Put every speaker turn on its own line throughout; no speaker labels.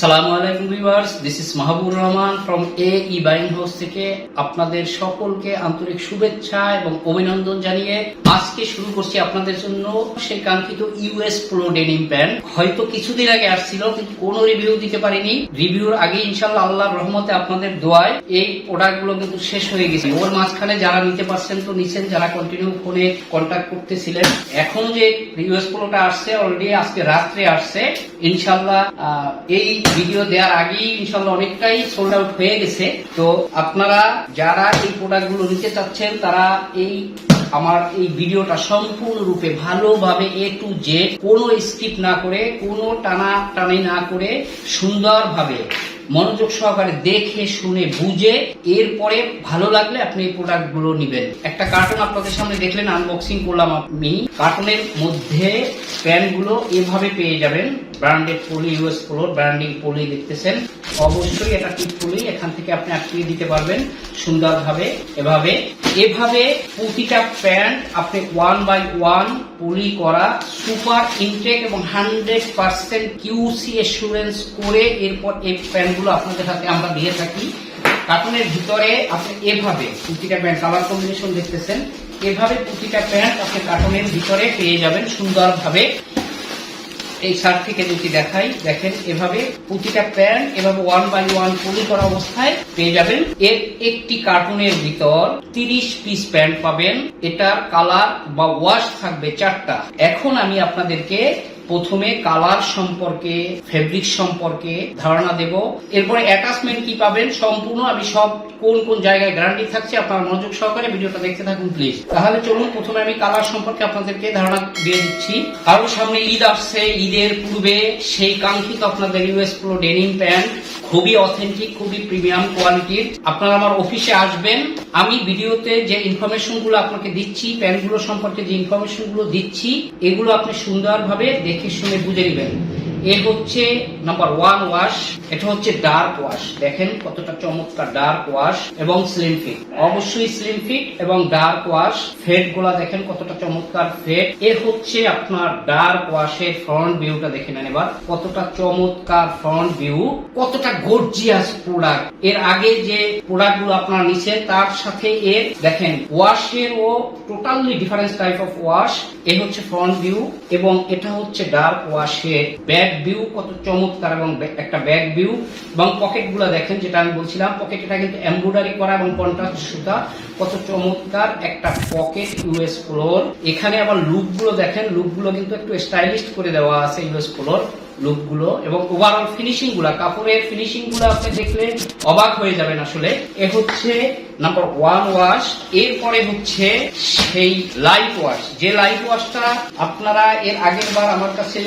সালামু আলাইকুম viewers this is Mahbubur Rahman from A E house থেকে আপনাদের সকলকে আন্তরিক শুভেচ্ছা এবং অভিনন্দন জানিয়ে আজকে শুরু করছি আপনাদের জন্য সেই কাঙ্ক্ষিত ইউএস প্রো ডেনিম প্যান্ট হয়তো কিছুদিন আগে আসছিল, কিন্তু কোনো রিভিউ দিতে পারিনি। রিভিউর আগে ইনশাল্লাহ আল্লাহর রহমতে আপনাদের দোয়ায় এই প্রোডাক্টগুলো কিন্তু শেষ হয়ে গেছে। ওর মাঝখানে যারা নিতে পারছেন তো নিছেন, যারা কন্টিনিউ ফোনে কন্ট্যাক্ট করতেছিলেন। এখন যে ইউএস প্রোটা আসছে অলরেডি আজকে রাত্রে আসছে। ইনশাল্লাহ এই ভিডিও দেওয়ার আগেই ইনশাল্লাহ অনেকটাই সোল্ড আউট হয়ে গেছে। তো আপনারা যারা এই প্রোডাক্টগুলো নিতে চাচ্ছেন, তারা এই আমার এই ভিডিওটা সম্পূর্ণরূপে ভালোভাবে এ টু জেড কোনো স্কিপ না করে, কোনো টানা টানি না করে সুন্দরভাবে মনোযোগ সহকারে দেখে, শুনে, বুঝে এরপরে ভালো লাগলে আপনি এই প্রোডাক্টগুলো নিবেন। একটা কার্টুন আপনাদের সামনে দেখলেন আনবক্সিং করলাম আমি। কার্টুনের মধ্যে প্যান্টগুলো এভাবে পেয়ে যাবেন। ব্র্যান্ডেড পলি ইউএস পোলোর ব্র্যান্ডিং পলি দেখতেছেন। অবশ্যই এটা টিপ পলি এখান থেকে আপনি আটকিয়ে দিতে পারবেন সুন্দরভাবে, এভাবে। এভাবে প্রতিটা প্যান্ট আপনি ওয়ান বাই ওয়ান পলি করা সুপার ইনটেক এবং হান্ড্রেড পার্সেন্ট কিউসি এসুরেন্স করে এরপর এই প্যান্টগুলো আপনাদের হাতে আমরা দিয়ে থাকি। কার্টুনের ভিতরে আপনি এভাবে প্রতিটা প্যান্ট কালার কম্বিনেশন দেখতেছেন। এভাবে প্রতিটা প্যান্ট আপনি কার্টুনের ভিতরে পেয়ে যাবেন সুন্দরভাবে। এই শার্ট থেকে যদি দেখাই। দেখেন, এভাবে প্রতিটা প্যান্ট এভাবে ওয়ান বাই ওয়ান পলি করা অবস্থায় পেয়ে যাবেন। এর একটি কার্টুনের ভিতর তিরিশ পিস প্যান্ট পাবেন। এটা কালার বা ওয়াশ থাকবে চারটা। এখন আমি আপনাদেরকে প্রথমে কালার সম্পর্কে ফেব্রিক সম্পর্কে ধারণা দেব। এরপরে অ্যাটাচমেন্ট কি পাবেন সম্পূর্ণ আমি সব কোন কোন জায়গায় গ্যারান্টি থাকছে আপনারা মনোযোগ সহকারে ভিডিওটা দেখতে থাকুন প্লিজ তাহলে চলুন প্রথমে আমি কালার সম্পর্কে আপনাদেরকে ধারণা দিয়ে দিচ্ছি। কারণ সামনে ঈদ আসছে, ঈদের পূর্বে সেই কাঙ্ক্ষিত আপনাদের ইউএস প্রো ডেনিম প্যান্ট খুবই অথেন্টিক খুবই প্রিমিয়াম কোয়ালিটির আপনারা আমার অফিসে আসবেন। আমি ভিডিওতে যে ইনফরমেশনগুলো আপনাকে দিচ্ছি প্যান্টগুলো সম্পর্কে যে ইনফরমেশনগুলো দিচ্ছি, এগুলো আপনি সুন্দরভাবে দেখে শুনে বুঝে নেবেন। এ হচ্ছে নাম্বার ওয়ান ওয়াশ এটা হচ্ছে ডার্ক ওয়াশ দেখেন কতটা চমৎকার ডার্ক ওয়াশ এবং স্লিম ফিট অবশ্যই স্লিম ফিট এবং ডার্ক ওয়াশ ফেডগুলা দেখেন কতটা চমৎকার ফেড এ হচ্ছে আপনার ডার্ক ওয়াশের ফ্রন্ট ভিউটা দেখে নেন এবার। কতটা চমৎকার ফ্রন্ট ভিউ কতটা গর্জিয়াস প্রোডাক্টের আগে যে প্রোডাক্টগুলো আপনারা নিচ্ছেন তার সাথে এর দেখেন ওয়াশের ও totally difference type of wash এ হচ্ছে ফ্রন্ট ভিউ এবং এটা হচ্ছে ডার্ক ওয়াশের ব্যাক ভিউ কত চমৎকার এবং একটা ব্যাক ভিউ এবং পকেটগুলো দেখেন, যেটা আমি বলছিলাম পকেট এটা কিন্তু এমব্রয়ডারি করা এবং কন্ট্রাস্ট সুতা, কত চমৎকার, একটা পকেট ইউএস ফ্লোর এখানে আবার লুকগুলো দেখেন লুকগুলো কিন্তু একটু স্টাইলিশ করে দেওয়া আছে ইউএস ফ্লোর লুকগুলো, এবং ওভারঅল ফিনিশিংগুলা, কাপড়ের ফিনিশিংগুলো আপনি দেখলে অবাক হয়ে যাবেন আসলে। এ হচ্ছে নাম্বার ওয়ান ওয়াশ এরপরে হচ্ছে সেই লাইট ওয়াশ যে লাইট ওয়াশটা আপনারা এর আগের বার আমার কাছে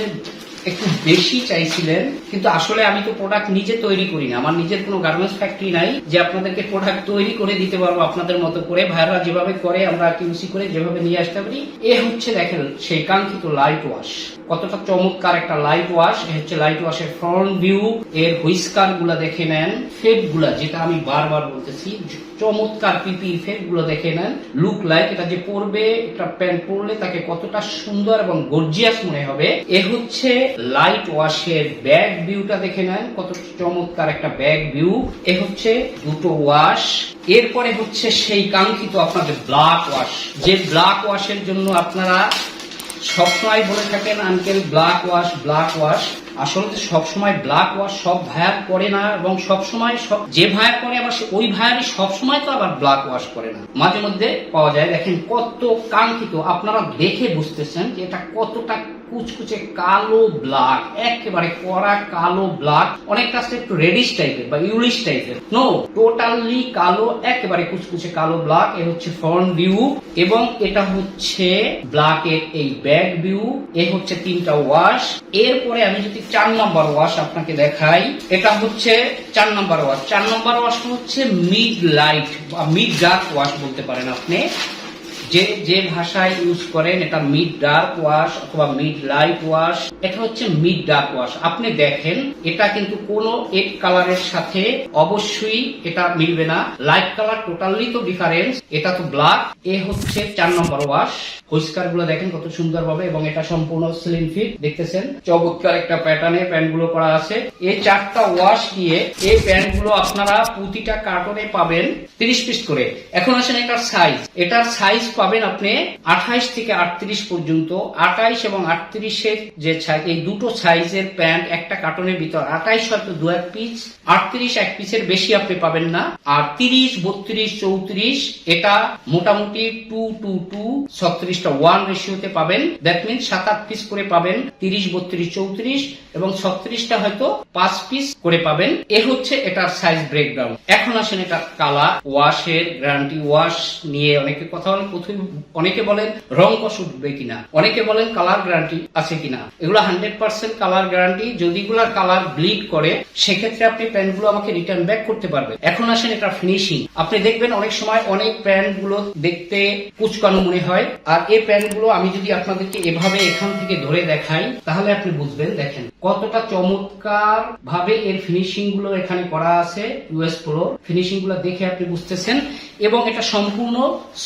একটু বেশি চাইছিলেন, কিন্তু আসলে আমি তো প্রোডাক্ট নিজে তৈরি করি না আমার নিজের কোনো গার্মেন্টস ফ্যাক্টরি নাই যে আপনাদেরকে প্রোডাক্ট তৈরি করে দিতে পারব আপনাদের মতো করে। ভাইরা যেভাবে করে, আমরা কিউসি করে যেভাবে নিয়ে আসতে পারি, এ হচ্ছে দেখেন সেই কাঙ্ক্ষিত লাইট ওয়াশ কতটা চমৎকার একটা লাইট ওয়াশ হচ্ছে লাইট ওয়াশের ফ্রন্ট ভিউ এর হুইস্কারগুলা দেখে নেন ফেপগুলা যেটা আমি বারবার বলতেছি, চমৎকার পিপি ইফেক্টগুলো দেখে নেন লুক লাইক এটা যে পরবে, একটা প্যান্ট পরলে তাকে কতটা সুন্দর এবং গর্জিয়াস মনে হবে। এ হচ্ছে লাইট ওয়াশের ব্যাক ভিউটা দেখে নেন, কত চমৎকার একটা ব্যাক ভিউ এ হচ্ছে দুটো ওয়াশ এরপরে হচ্ছে সেই কাঙ্ক্ষিত আপনাদের ব্ল্যাক ওয়াশ যে ব্ল্যাক ওয়াশের জন্য আপনারা সবসময় বলে থাকেন uncle black wash black wash আসলে সবসময় ব্ল্যাক ওয়াশ সব ভায়ার করে না এবং সবসময় সব যে ভায়ার করে আবার ওই ভায়ারই সবসময় তো আবার ব্ল্যাক ওয়াশ করে না। মাঝে মধ্যে পাওয়া যায়। দেখেন কত কাঙ্ক্ষিত। আপনারা দেখে বুঝতেছেন যে এটা কতটা কুচকুচে কালো ব্ল্যাক একেবারে কড়া কালো ব্ল্যাক অনেক কাছে একটু রেডিশ টাইপের বা ইউলিশ টাইপের নো টোটালি কালো, একেবারে কুচকুচে কালো ব্ল্যাক এ হচ্ছে ফ্রন্ট ভিউ এবং এটা হচ্ছে ব্ল্যাকের এই ব্যাক ভিউ এ হচ্ছে তিনটা ওয়াশ এরপরে আমি যদি চার নম্বর ওয়াশ আপনাকে দেখাই। এটা হচ্ছে চার নম্বর ওয়াশ। চার নম্বর ওয়াশটা হচ্ছে মিড লাইট বা মিড ডার্ক ওয়াশ বলতে পারেন আপনি। যে যে ভাষায় ইউজ করেন, এটা মিড ডার্ক ওয়াশ অথবা মিড লাইট ওয়াশ এটা হচ্ছে মিড ডার্ক ওয়াশ আপনি দেখেন, এটা কিন্তু কোনো এক কালারের সাথে অবশ্যই এটা মিলবে না। লাইট কালার টোটালি তো ডিফারেন্স এটা তো ব্ল্যাক এ হচ্ছে চার নম্বর ওয়াশ পরিষ্কারগুলো দেখেন কত সুন্দর ভাবে এবং এটা সম্পূর্ণ স্লিম ফিট দেখতেছেন? চমৎকার একটা প্যাটার্নে প্যান্টগুলো করা আছে। এই চারটা ওয়াশ দিয়ে এই প্যান্টগুলো আপনারা প্রতিটা কার্টনে পাবেন তিরিশ পিস করে। এখন আসেন এটার সাইজ এটার সাইজ পাবেন আপনি আঠাইশ থেকে আটত্রিশ পর্যন্ত। আঠাইশ এবং আটত্রিশের যে এই দুটো সাইজের প্যান্ট একটা কার্টনের ভিতর। আঠাইশ হয়তো দু এক পিস, আটত্রিশ এক পিসের বেশি আপনি পাবেন না। আর তিরিশ, বত্রিশ, চৌত্রিশ, এটা মোটামুটি টু টু টু, ছত্রিশটা ওয়ান রেশিওতে পাবেন। দ্যাট মিন সাত, আট পিস করে পাবেন। তিরিশ, বত্রিশ, চৌত্রিশ এবং ছত্রিশটা হয়তো পাঁচ পিস করে পাবেন। এ হচ্ছে এটার সাইজ ব্রেকডাউন এখন আসেন এটা কালা ওয়াশের গ্যারান্টি ওয়াশ নিয়ে অনেকে কথা বলেন প্রথমে অনেকে বলেন রং কষ উঠবে কিনা? অনেকে বলেন কালার গ্যারান্টি আছে কিনা? এগুলো হান্ড্রেড পার্সেন্ট কালার গ্যারান্টি যদি গুলার কালার ব্লিড করে, সেক্ষেত্রে আপনি প্যান্টগুলো আমাকে রিটার্ন ব্যাক করতে পারবেন। এখন আসেন এটা ফিনিশিং আপনি দেখবেন অনেক সময় অনেক প্যান্টগুলো দেখতে কুচকানো মনে হয়। আর এই প্যান্টগুলো আমি যদি আপনাদেরকে এভাবে এখান থেকে ধরে দেখাই, তাহলে আপনি বুঝবেন, দেখেন কতটা চমৎকার ভাবে এর ফিনিশিংগুলো এখানে করা আছে ইউএস পোলো ফিনিশিংগুলো দেখে আপনি বুঝতেছেন। এবং এটা সম্পূর্ণ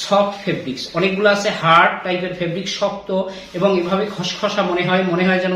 সফট ফেব্রিক্স অনেকগুলো আছে হার্ড টাইপের ফেব্রিক শক্ত এবং এভাবে খসখসা মনে হয় মনে হয় যেন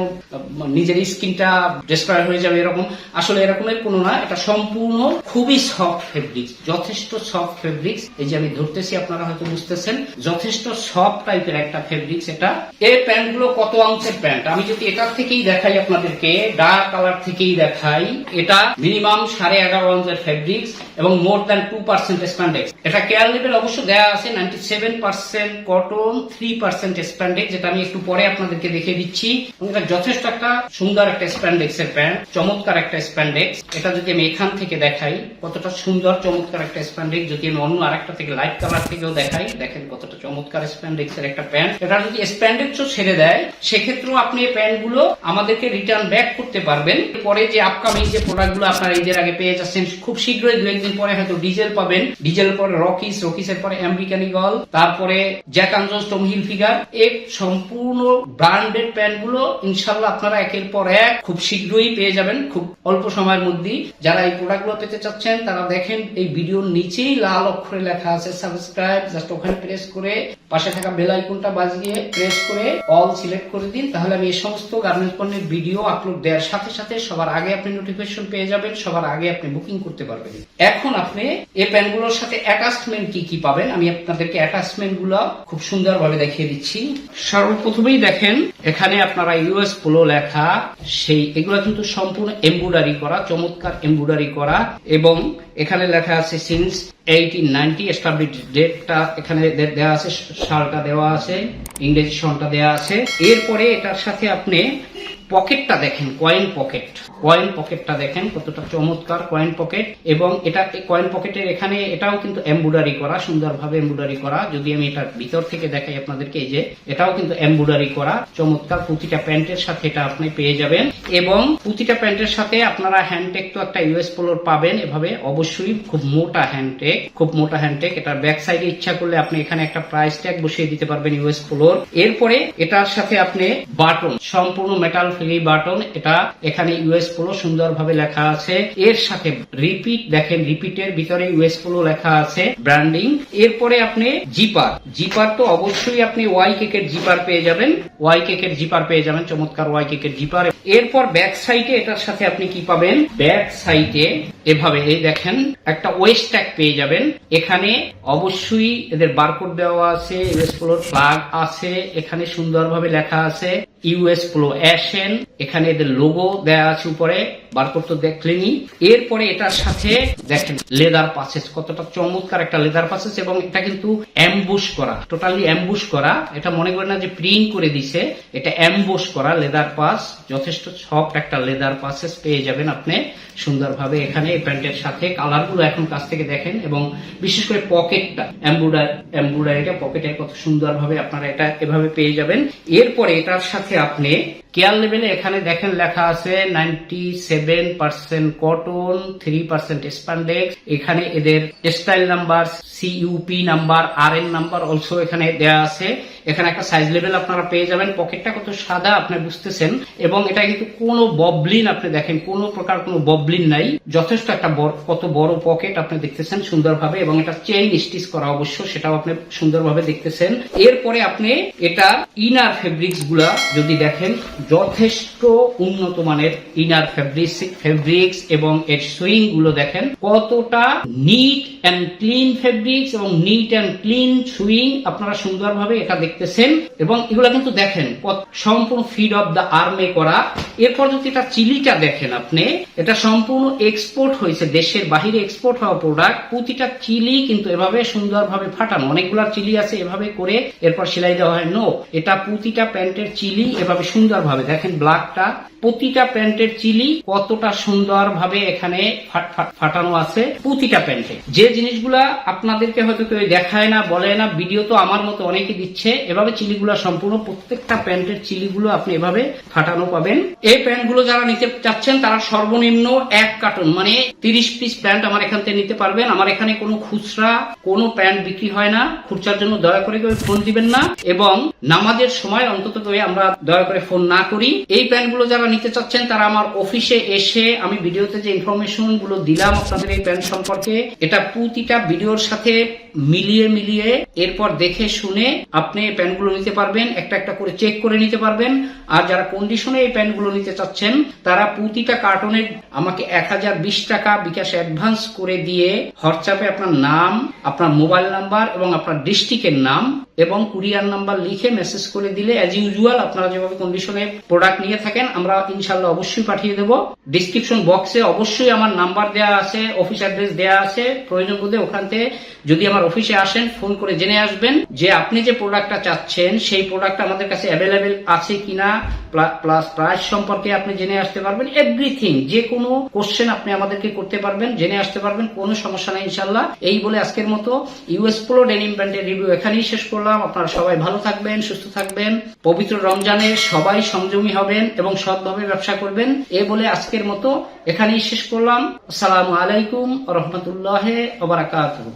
নিজের স্কিনটা ডিস্ট্রয় হয়ে যাবে এরকম। আসলে এরকমের কোনো না, এটা সম্পূর্ণ খুবই সফট ফেব্রিক্স যথেষ্ট সফট ফেব্রিক্স এই যে আমি ধরতেছি, আপনারা হয়তো বুঝতেছেন, যথেষ্ট সফট টাইপের একটা ফেব্রিক্স এটা। এই প্যান্টগুলো কত আউন্সের প্যান্ট? আমি যদি এটার থেকেই দেখাই আপনাদেরকে ডার্ক কালার থেকেই দেখাই, এটা মিনিমাম সাড়ে এগারো আউন্সের ফেব্রিক্স এবং more than two percent spandex এটা কেয়ার লেভেল অবশ্য দেওয়া আছে ninety seven percent cotton three percent spandex যেটা আমি একটু পরে আপনাদেরকে দেখিয়ে দিচ্ছি। এটা যথেষ্ট একটা সুন্দর একটা স্প্যান্ডেক্স এর প্যান্ট চমৎকার একটা স্প্যান্ডেক্স এটা যদি আমি এখান থেকে দেখাই, কতটা সুন্দর, চমৎকার একটা স্প্যান্ডেক্স যদি আমি অন্য আরেকটা থেকে লাইট কালার থেকেও দেখাই, দেখেন কতটা চমৎকার স্প্যান্ডেক্স এর একটা প্যান্ট এটা যদি স্প্যান্ডেক্সও ছেড়ে দেয়, সেক্ষেত্রেও আপনি এই প্যান্টগুলো আমাদেরকে রিটার্ন ব্যাক করতে পারবেন। পরে যে আপকামিং যে প্রোডাক্টগুলো আপনারা ঈদের আগে পেয়ে যাচ্ছেন, খুব শীঘ্রই দু একদিন পরে হয়তো ডিজেল পাবেন। ডিজেল পরে রকিস রকিসের পরে আমেরিকান ইগল তারপরে জ্যাক আনজোস, টম হিল ফিগার এই সম্পূর্ণ ব্র্যান্ডেড প্যান্টগুলো ইনশাল্লাহ আপনারা একের পর এক খুব শীঘ্রই পেয়ে যাবেন, খুব অল্প সময়ের মধ্যেই। যারা এই প্রোডাক্টগুলো পেতে চাচ্ছেন, তারা দেখেন এই ভিডিওর নিচেই লাল অক্ষরে লেখা আছে, সাবস্ক্রাইব, জাস্ট ওখানে প্রেস করে পাশে থাকা বেল আইকনটা বাজিয়ে প্রেস করে অল সিলেক্ট করে দিন, তাহলে আমি এই সমস্ত গার্মেন্টস পণ্যের ভিডিও আপলোড দেওয়ার সাথে সাথে সবার আগে আপনি নোটিফিকেশন পেয়ে যাবেন, সবার আগে আপনি বুকিং করতে পারবেন। এখন আপনি এই প্যান্টগুলোর সাথে অ্যাটাচমেন্ট কি কি পাবেন? আমি আপনাদেরকে অ্যাটাচমেন্টগুলো খুব সুন্দরভাবে দেখিয়ে দিচ্ছি। সর্বপ্রথমেই দেখেন, এখানে আপনারা ইউএস পোলো লেখা, সেই এগুলো কিন্তু সম্পূর্ণ এমব্রয়ডারি করা, চমৎকার এমব্রয়ডারি করা, এবং এখানে লেখা আছে সিন্স এইটিন নাইনটি এস্টাবলিশ ডেটটা এখানে দেওয়া আছে সালটা দেওয়া আছে। ইংরেজি সনটা দেওয়া আছে। এরপরে এটার সাথে আপনি পকেটটা দেখেন কয়েন পকেট কয়েন পকেটটা দেখেন, কতটা চমৎকার কয়েন পকেট এবং এটা কয়েন পকেটের এখানে এটাও কিন্তু এমব্রয়ডারি করা, সুন্দরভাবে এমব্রয়ডারি করা। যদি আমি এটা ভিতর থেকে দেখাই আপনাদেরকে, এই যে এটাও কিন্তু এমব্রয়ডারি করা। চমৎকার প্রতিটা প্যান্টের সাথে এটা আপনি পেয়ে যাবেন। এবং প্রতিটা প্যান্টের সাথে আপনারা হ্যান্ডটেক তো একটা ইউএস পোলোর পাবেন। এভাবে অবশ্যই খুব মোটা হ্যান্ডটেক খুব মোটা হ্যান্ডটেক এটার ব্যাক সাইডে ইচ্ছা করলে আপনি এখানে একটা প্রাইস ট্যাগ বসিয়ে দিতে পারবেন ইউএস পোলোর এরপরে এটার সাথে আপনি বাটন, সম্পূর্ণ মেটাল ফ্রি বাটন, এটা এখানে ইউএস পোলো সুন্দরভাবে লেখা আছে। এর সাথে রিপিট দেখেন রিপিটের ভিতরে ইউএস পোলো লেখা আছে ব্র্যান্ডিং এরপরে আপনি জিপার জিপার তো অবশ্যই আপনি ওয়াই কেকের জিপার পেয়ে যাবেন। ওয়াই কেকের জিপার পেয়ে যাবেন, চমৎকার ওয়াই কেকের জিপার এরপর ব্যাক সাইডে এটার সাথে আপনি কি পাবেন? ব্যাক সাইডে এভাবে দেখেন, একটা ওয়েস্ট ট্যাগ পেয়ে যাবেন। এখানে অবশ্যই এদের বারকোড দেওয়া আছে এদের আছে, এখানে সুন্দরভাবে লেখা আছে। ইউএস পোলো অ্যাশেন এখানে এদের লোগো দেওয়া আছে উপরে বারকোড তো দেখলেনি এরপরে এটার সাথে দেখেন লেদার পাসেস কতটা চমৎকার একটা লেদার পাসেস এবং এটা কিন্তু অ্যাম্বুশ করা টোটালি অ্যাম্বুশ করা। এটা মনে করেন না যে প্রিন্ট করে দিছে, এটা অ্যাম্বুশ করা লেদার পাস যথেষ্ট সফট একটা লেদার পাসেস পেয়ে যাবেন আপনি সুন্দরভাবে এখানে প্যান্টের সাথে। কালারগুলো এখন কাছ থেকে দেখেন এবং বিশেষ করে পকেটটা এমব্রয়ডারি এমব্রয়ডারিটা পকেটে কত সুন্দরভাবে আপনারা এটা এভাবে পেয়ে যাবেন। এরপরে এটার সাথে আপনি কেয়ার নেবেন এখানে দেখেন লেখা আছে ninety seven percent cotton, three percent spandex এখানে এদের style number CUP number R N number also এখানে দেয়া আছে। এখানে একটা সাইজ লেভেল আপনারা পেয়ে যাবেন। পকেটটা কত সাদা, আপনি বুঝতেছেন। এবং এটা কিন্তু কোনো ববলিন আপনি দেখেন, কোনো প্রকার কোনো ববলিন নাই। যথেষ্ট একটা কত বড় পকেট আপনি দেখতেছেন সুন্দরভাবে এবং এটা চেইন স্টিচ করা অবশ্য, সেটাও আপনি সুন্দরভাবে দেখতেছেন। এরপরে আপনি এটা ইনার ফেব্রিক্সগুলা যদি দেখেন, যথেষ্ট উন্নত মানের ইনার ফেব্রিক্স ফেব্রিক্স এবং এর সুইংগুলো দেখেন, কতটা নিট অ্যান্ড ক্লিন ফেব্রিক্স এবং নিট অ্যান্ড ক্লিন সুইং আপনারা সুন্দরভাবে এটা দেখতেছেন এবং এগুলা কিন্তু দেখেন সম্পূর্ণ ফিড অফ দ্য আর্মে করা। এরপর যদি এটা চিলিটা দেখেন আপনি, এটা সম্পূর্ণ এক্সপোর্ট হয়েছে, দেশের বাহিরে এক্সপোর্ট হওয়া প্রোডাক্ট প্রতিটা চিলি কিন্তু এভাবে সুন্দরভাবে ফাটানো। অনেকগুলা চিলি আছে এভাবে করে এরপর সেলাই দেওয়া হয়। নো এটা প্রতিটা প্যান্টের চিলি এভাবে সুন্দরভাবে। দেখেন ব্ল্যাকটা প্রতিটা প্যান্টের চিলি কতটা সুন্দরভাবে এখানে ফাট- ফাট- ফাটানো আছে প্রতিটা প্যান্টে। যে জিনিসগুলা আপনাদেরকে হয়তো কেউ দেখায় না বলে না, ভিডিও তো আমার মতো অনেকে দিচ্ছে, এভাবে চিলিগুলা সম্পূর্ণ প্রত্যেকটা প্যান্টের চিলিগুলো আপনি এভাবে ফাটানো পাবেন। এই প্যান্টগুলো যারা নিতে চাচ্ছেন, তারা সর্বনিম্ন এক কার্টন মানে তিরিশ পিস প্যান্ট আমার এখান থেকে নিতে পারবেন। আমার এখানে কোনো খুচরা, কোনো প্যান্ট বিক্রি হয় না। খুচরার জন্য দয়া করে কেউ ফোন দিবেন না। এবং নামাজের সময় অন্তত আমরা দয়া করে ফোন না করি। এই প্যান্টগুলো যারা নিতে চাচ্ছেন, তারা আমার অফিসে এসে আমি ভিডিওতে যে ইনফরমেশনগুলো দিলাম আপনাদের এই প্যান্ট সম্পর্কে, এটা প্রতিটা ভিডিওর সাথে মিলিয়ে মিলিয়ে এরপর দেখে শুনে আপনি এই প্যান্টগুলো নিতে পারবেন, একটা একটা করে চেক করে নিতে পারবেন। আর যারা কন্ডিশনে এই প্যান্টগুলো নিতে চাচ্ছেন, তারা প্রতিটা কার্টনে আমাকে এক হাজার বিশ টাকা বিকাশ অ্যাডভান্স করে দিয়ে হোয়াটসঅ্যাপে আপনার নাম, আপনার মোবাইল নাম্বার এবং আপনার ডিস্ট্রিক্টের নাম এবং কুরিয়ার নাম্বার লিখে মেসেজ করে দিলে অ্যাজ ইউজুয়াল আপনারা যেভাবে কন্ডিশনে প্রোডাক্ট নিয়ে থাকেন, আমরা ইনশাল্লাহ অবশ্যই পাঠিয়ে দেব। ডিসক্রিপশন বক্সে অবশ্যই আমার নাম্বার দেওয়া আছে অফিস অ্যাড্রেস দেওয়া আছে। প্রয়োজন বোধে ওখান থেকে যদি আমার অফিসে আসেন ফোন করে জেনে আসবেন যে আপনি যে প্রোডাক্টটা চাচ্ছেন, সেই প্রোডাক্ট আমাদের কাছে অ্যাভেলেবেল আছে কিনা প্লাস প্রাইস সম্পর্কে আপনি জেনে আসতে পারবেন এভরিথিং যে কোনো কোশ্চেন আপনি আমাদেরকে করতে পারবেন, জেনে আসতে পারবেন, কোনো সমস্যা নেই ইনশাল্লাহ এই বলে আজকের মতো ইউএস পোলো ডেনিম ব্র্যান্ডের রিভিউ এখানেই শেষ করলাম। আপনারা সবাই ভালো থাকবেন, সুস্থ থাকবেন, পবিত্র রমজানে সবাই সংযমী হবেন এবং সৎভাবে ব্যবসা করবেন। এ বলে আজকের মতো এখানেই শেষ করলাম। আসসালামু আলাইকুম রহমতুল্লাহ ওবরাকাতুহ